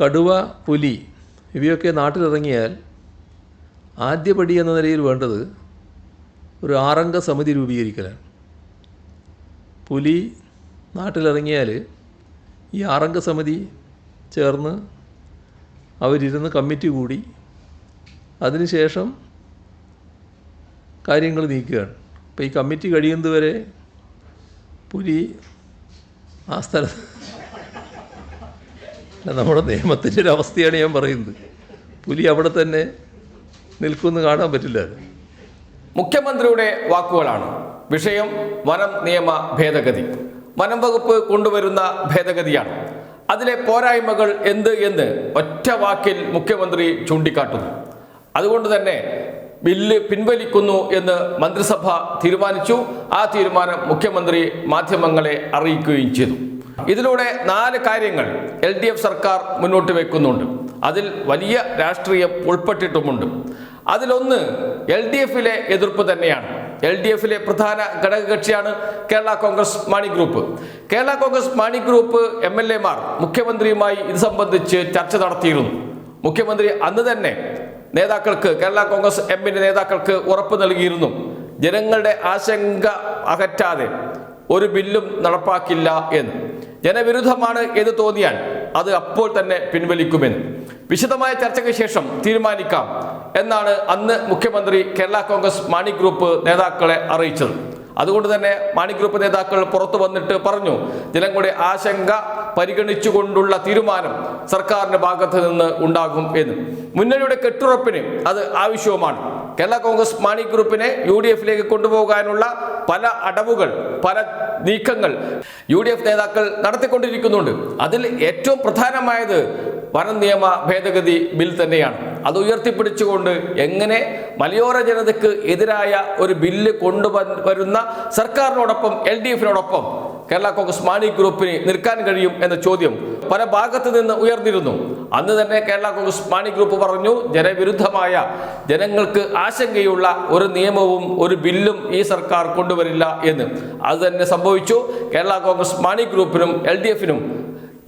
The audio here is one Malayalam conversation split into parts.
കടുവ പുലി ഇവയൊക്കെ നാട്ടിലിറങ്ങിയാൽ ആദ്യപടി എന്ന നിലയിൽ വേണ്ടത് ഒരു ആറംഗ സമിതി രൂപീകരിക്കലാണ്. പുലി നാട്ടിലിറങ്ങിയാൽ ഈ ആറംഗ സമിതി ചേർന്ന് അവരിരുന്ന് കമ്മിറ്റി കൂടി അതിനുശേഷം കാര്യങ്ങൾ നീക്കുകയാണ്. അപ്പോൾ ഈ കമ്മിറ്റി കഴിയുന്നതുവരെ പുലി ആ സ്ഥലത്ത് നമ്മുടെ നിയമത്തിന്റെ ഒരു അവസ്ഥയാണ് ഞാൻ പറയുന്നത്. പുലി അവിടെ തന്നെ നിൽക്കുമെന്ന് കാണാൻ പറ്റില്ല. മുഖ്യമന്ത്രിയുടെ വാക്കുകളാണ്. വിഷയം വനം നിയമ ഭേദഗതി. വനം വകുപ്പ് കൊണ്ടുവരുന്ന ഭേദഗതിയാണ്. അതിലെ പോരായ്മകൾ എന്ത് എന്ന് ഒറ്റ വാക്കിൽ മുഖ്യമന്ത്രി ചൂണ്ടിക്കാട്ടുന്നു. അതുകൊണ്ട് തന്നെ ബില്ല് പിൻവലിക്കുന്നു എന്ന് മന്ത്രിസഭ തീരുമാനിച്ചു. ആ തീരുമാനം മുഖ്യമന്ത്രി മാധ്യമങ്ങളെ അറിയിക്കുകയും ചെയ്തു. ഇതിലൂടെ നാല് കാര്യങ്ങൾ എൽ ഡി എഫ് സർക്കാർ മുന്നോട്ട് വെക്കുന്നുണ്ട്. അതിൽ വലിയ രാഷ്ട്രീയം ഉൾപ്പെട്ടിട്ടുമുണ്ട്. അതിലൊന്ന് എൽ ഡി എഫിലെ എതിർപ്പ് തന്നെയാണ്. എൽ ഡി എഫിലെ പ്രധാന ഘടകകക്ഷിയാണ് Kerala Congress Mani group. Kerala Congress Mani group M L എമാർ മുഖ്യമന്ത്രിയുമായി ഇത് സംബന്ധിച്ച് ചർച്ച നടത്തിയിരുന്നു. മുഖ്യമന്ത്രി അന്ന് തന്നെ നേതാക്കൾക്ക് കേരള കോൺഗ്രസ് എമ്മിന്റെ നേതാക്കൾക്ക് ഉറപ്പ് നൽകിയിരുന്നു. ജനങ്ങളുടെ ആശങ്ക അകറ്റാതെ ഒരു ബില്ലും നടപ്പാക്കില്ല എന്ന്. ജനവിരുദ്ധമാണ് എന്ന് തോന്നിയാൽ അത് അപ്പോൾ തന്നെ പിൻവലിക്കുമെന്ന്. വിശദമായ ചർച്ചയ്ക്ക് ശേഷം തീരുമാനിക്കാം എന്നാണ് അന്ന് മുഖ്യമന്ത്രി കേരള കോൺഗ്രസ് മാണി ഗ്രൂപ്പ് നേതാക്കളെ അറിയിച്ചത്. അതുകൊണ്ട് തന്നെ മാണി ഗ്രൂപ്പ് നേതാക്കൾ പുറത്തു വന്നിട്ട് പറഞ്ഞു ജനങ്ങളുടെ ആശങ്ക പരിഗണിച്ചുകൊണ്ടുള്ള തീരുമാനം സർക്കാരിന്റെ ഭാഗത്ത് നിന്ന് ഉണ്ടാകും എന്ന്. മുന്നണിയുടെ കെട്ടുറപ്പിന് അത് ആവശ്യവുമാണ്. കേരള കോൺഗ്രസ് മാണി ഗ്രൂപ്പിനെ യു ഡി എഫിലേക്ക് കൊണ്ടുപോകാനുള്ള പല അടവുകൾ പല നീക്കങ്ങൾ യു ഡി എഫ് നേതാക്കൾ നടത്തിക്കൊണ്ടിരിക്കുന്നുണ്ട്. അതിൽ ഏറ്റവും പ്രധാനമായത് വന നിയമ ഭേദഗതി ബിൽ തന്നെയാണ്. അത് ഉയർത്തിപ്പിടിച്ചുകൊണ്ട് എങ്ങനെ മലയോര ജനതയ്ക്ക് എതിരായ ഒരു ബില്ല് കൊണ്ടുവരുന്ന സർക്കാരിനോടൊപ്പം എൽ ഡി എഫിനോടൊപ്പം കേരള കോൺഗ്രസ് മാണി ഗ്രൂപ്പിന് നിൽക്കാൻ കഴിയും എന്ന ചോദ്യം പല ഭാഗത്ത് നിന്ന് ഉയർന്നിരുന്നു. അന്ന് തന്നെ കേരള കോൺഗ്രസ് മാണി ഗ്രൂപ്പ് പറഞ്ഞു ജനവിരുദ്ധമായ ജനങ്ങൾക്ക് ആശങ്കയുള്ള ഒരു നിയമവും ഒരു ബില്ലും ഈ സർക്കാർ കൊണ്ടുവരില്ല എന്ന്. അത് തന്നെ സംഭവിച്ചു. കേരള കോൺഗ്രസ് മാണി ഗ്രൂപ്പിനും എൽ ഡി എഫിനും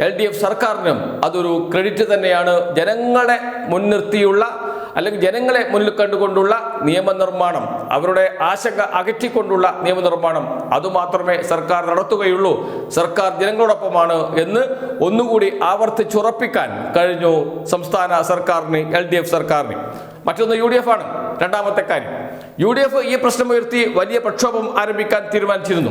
എൽ ഡി എഫ് സർക്കാരിനും അതൊരു ക്രെഡിറ്റ് തന്നെയാണ്. ജനങ്ങളെ മുൻനിർത്തിയുള്ള അല്ലെങ്കിൽ ജനങ്ങളെ മുന്നിൽ കണ്ടുകൊണ്ടുള്ള നിയമനിർമ്മാണം അവരുടെ ആശങ്ക അകറ്റിക്കൊണ്ടുള്ള നിയമനിർമ്മാണം അതുമാത്രമേ സർക്കാർ നടത്തുകയുള്ളൂ. സർക്കാർ ജനങ്ങളോടൊപ്പമാണ് എന്ന് ഒന്നുകൂടി ആവർത്തിച്ചുറപ്പിക്കാൻ കഴിഞ്ഞു സംസ്ഥാന സർക്കാരിന് എൽ ഡി എഫ് സർക്കാരിന്. മറ്റൊന്ന് യു ഡി എഫ് ആണ്. രണ്ടാമത്തെ കാര്യം. യു ഡി എഫ് ഈ പ്രശ്നം ഉയർത്തി വലിയ പ്രക്ഷോഭം ആരംഭിക്കാൻ തീരുമാനിച്ചിരുന്നു.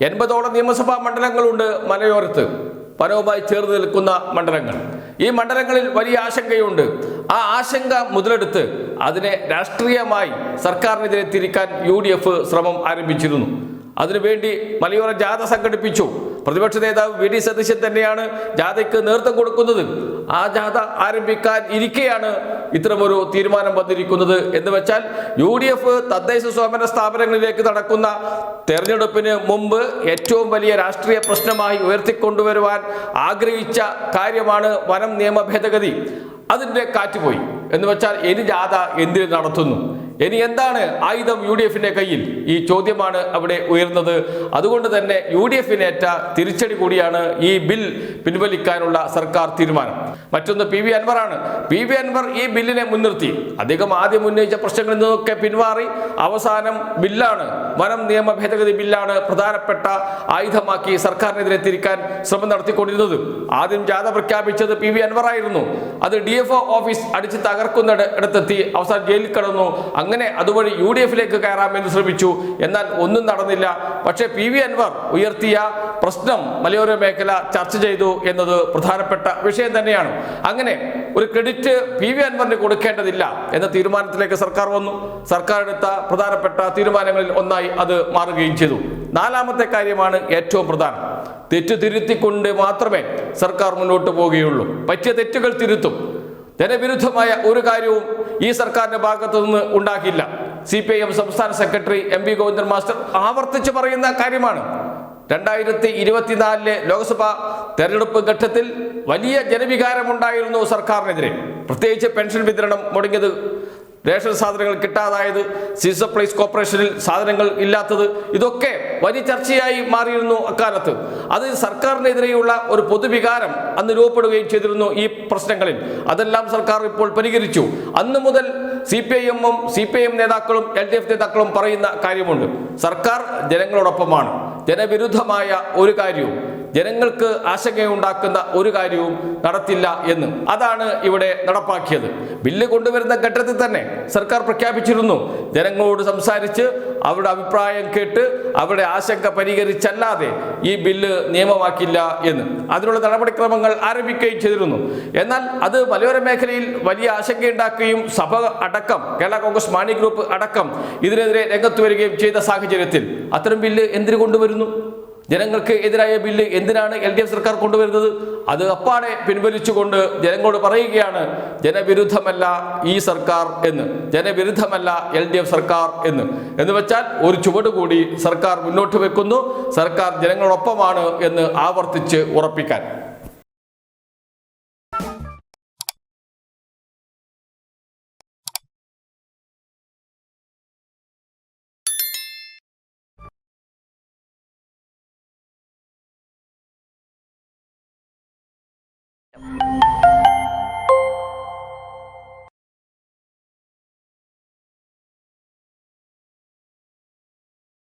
എൺപതോളം നിയമസഭാ മണ്ഡലങ്ങളുണ്ട് മലയോരത്ത്. വനവുമായി ചേർന്ന് നിൽക്കുന്ന മണ്ഡലങ്ങൾ. ഈ മണ്ഡലങ്ങളിൽ വലിയ ആശങ്കയുണ്ട്. ആ ആശങ്ക മുതലെടുത്ത് അതിനെ രാഷ്ട്രീയമായി സർക്കാരിനെതിരെ തിരിക്കാൻ യു ശ്രമം ആരംഭിച്ചിരുന്നു. അതിനുവേണ്ടി മലയോര ജാഥ സംഘടിപ്പിച്ചു. പ്രതിപക്ഷ നേതാവ് വി ഡി സതീശൻ തന്നെയാണ് ജാഥയ്ക്ക് നേതൃത്വം കൊടുക്കുന്നത്. ആ ജാഥ ആരംഭിക്കാൻ ഇരിക്കെയാണ് ഇത്തരമൊരു തീരുമാനം വന്നിരിക്കുന്നത്. എന്ന് വെച്ചാൽ യു ഡി എഫ് തദ്ദേശ സ്വയംഭരണ സ്ഥാപനങ്ങളിലേക്ക് നടക്കുന്ന തെരഞ്ഞെടുപ്പിന് മുമ്പ് ഏറ്റവും വലിയ രാഷ്ട്രീയ പ്രശ്നമായി ഉയർത്തിക്കൊണ്ടുവരുവാൻ ആഗ്രഹിച്ച കാര്യമാണ് വനം നിയമ ഭേദഗതി. അതിന്റെ കാറ്റുപോയി. എന്ന് വെച്ചാൽ ഇനി ജാഥ എന്തിന് നടത്തുന്നു? ഇനി എന്താണ് ആയുധം യു ഡി എഫിന്റെ കയ്യിൽ? ഈ ചോദ്യമാണ് അവിടെ ഉയർന്നത് അതുകൊണ്ട് തന്നെ യു ഡി എഫിനേറ്റ തിരിച്ചടി കൂടിയാണ് ഈ ബിൽ പിൻവലിക്കാനുള്ള സർക്കാർ തീരുമാനം. മറ്റൊന്ന് പി വി ആണ് പി വി അൻവർ ഈ ബില്ലിനെ മുൻനിർത്തി. അദ്ദേഹം ആദ്യം ഉന്നയിച്ച പ്രശ്നങ്ങളിൽ നിന്നൊക്കെ പിന്മാറി അവസാനം ബില്ലാണ് വനം നിയമ ഭേദഗതി ബില്ലാണ് പ്രധാനപ്പെട്ട ആയുധമാക്കി സർക്കാരിനെതിരെ തിരിക്കാൻ ശ്രമം നടത്തിക്കൊണ്ടിരുന്നത്. ആദ്യം ജാഥ പ്രഖ്യാപിച്ചത് പി വി അൻവറായിരുന്നു. അത് ഡി എഫ് ഓഫീസ് അടിച്ച് തകർക്കുന്ന ഇടത്തെത്തി അവസാനം ജയിലിൽ കടന്നു. അങ്ങനെ അതുവഴി യു ഡി എഫിലേക്ക് കയറാമെന്ന് ശ്രമിച്ചു. എന്നാൽ ഒന്നും നടന്നില്ല. പക്ഷേ പി വി അൻവർ ഉയർത്തിയ പ്രശ്നം മലയോര മേഖല ചർച്ച ചെയ്തു എന്നത് പ്രധാനപ്പെട്ട വിഷയം തന്നെയാണ്. അങ്ങനെ ഒരു ക്രെഡിറ്റ് പി വി അൻവറിന് കൊടുക്കേണ്ടതില്ല എന്ന തീരുമാനത്തിലേക്ക് സർക്കാർ വന്നു. സർക്കാർ എടുത്ത പ്രധാനപ്പെട്ട തീരുമാനങ്ങളിൽ ഒന്നായി അത് മാറുകയും ചെയ്തു. നാലാമത്തെ കാര്യമാണ് ഏറ്റവും പ്രധാനം. തെറ്റ് തിരുത്തിക്കൊണ്ട് മാത്രമേ സർക്കാർ മുന്നോട്ട് പോവുകയുള്ളൂ. പറ്റിയ തെറ്റുകൾ തിരുത്തും. ജനവിരുദ്ധമായ ഒരു കാര്യവും ഈ സർക്കാരിന്റെ ഭാഗത്തു നിന്ന് ഉണ്ടാക്കിയില്ല. സി പി ഐ എം സംസ്ഥാന secretary M P Govindan master ആവർത്തിച്ച് പറയുന്ന കാര്യമാണ്. രണ്ടായിരത്തി ഇരുപത്തിനാലിലെ ലോക്സഭാ തെരഞ്ഞെടുപ്പ് ഘട്ടത്തിൽ വലിയ ജനവികാരമുണ്ടായിരുന്നു സർക്കാരിനെതിരെ. പ്രത്യേകിച്ച് പെൻഷൻ വിതരണം മുടങ്ങിയത് റേഷൻ സാധനങ്ങൾ കിട്ടാതായത് സി സപ്ലൈസ് കോർപ്പറേഷനിൽ സാധനങ്ങൾ ഇല്ലാത്തത് ഇതൊക്കെ വലിയ ചർച്ചയായി മാറിയിരുന്നു അക്കാലത്ത്. അത് സർക്കാരിനെതിരെയുള്ള ഒരു പൊതുവികാരം അന്ന് രൂപപ്പെടുകയും ചെയ്തിരുന്നു ഈ പ്രശ്നങ്ങളിൽ. അതെല്ലാം സർക്കാർ ഇപ്പോൾ പരിഹരിച്ചു. അന്ന് മുതൽ സി പി ഐ എമ്മും സി പി ഐ എം നേതാക്കളും എൽ ഡി എഫ് നേതാക്കളും പറയുന്ന കാര്യമുണ്ട്. സർക്കാർ ജനങ്ങളോടൊപ്പമാണ്. ജനവിരുദ്ധമായ ഒരു കാര്യവും ജനങ്ങൾക്ക് ആശങ്കയുണ്ടാക്കുന്ന ഒരു കാര്യവും നടത്തില്ല എന്ന്. അതാണ് ഇവിടെ നടപ്പാക്കിയത്. ബില്ല് കൊണ്ടുവരുന്ന ഘട്ടത്തിൽ തന്നെ സർക്കാർ പ്രഖ്യാപിച്ചിരുന്നു. ജനങ്ങളോട് സംസാരിച്ച് അവരുടെ അഭിപ്രായം കേട്ട് അവരുടെ ആശങ്ക പരിഹരിച്ചല്ലാതെ ഈ ബില്ല് നിയമമാക്കില്ല എന്ന്. അതിനുള്ള നടപടിക്രമങ്ങൾ ആരംഭിക്കുകയും ചെയ്തിരുന്നു. എന്നാൽ അത് മലയോര മേഖലയിൽ വലിയ ആശങ്കയുണ്ടാക്കുകയും സഭ അടക്കം കേരള കോൺഗ്രസ് മാണി ഗ്രൂപ്പ് അടക്കം ഇതിനെതിരെ രംഗത്ത് വരികയും ചെയ്ത സാഹചര്യത്തിൽ അത്തരം ബില്ല് എന്തിനു കൊണ്ടുവരുന്നു? ജനങ്ങൾക്ക് എതിരായ ബില്ല് എന്തിനാണ് എൽ ഡി എഫ് സർക്കാർ കൊണ്ടുവരുന്നത്? അത് അപ്പാടെ പിൻവലിച്ചുകൊണ്ട് ജനങ്ങളോട് പറയുകയാണ് ജനവിരുദ്ധമല്ല ഈ സർക്കാർ എന്ന്. ജനവിരുദ്ധമല്ല എൽ ഡി എഫ് സർക്കാർ എന്ന്. എന്ന് വെച്ചാൽ ഒരു ചുവട് കൂടി സർക്കാർ മുന്നോട്ട് വെക്കുന്നു. സർക്കാർ ജനങ്ങളോടൊപ്പമാണ് എന്ന് ആവർത്തിച്ച് ഉറപ്പിക്കാൻ. you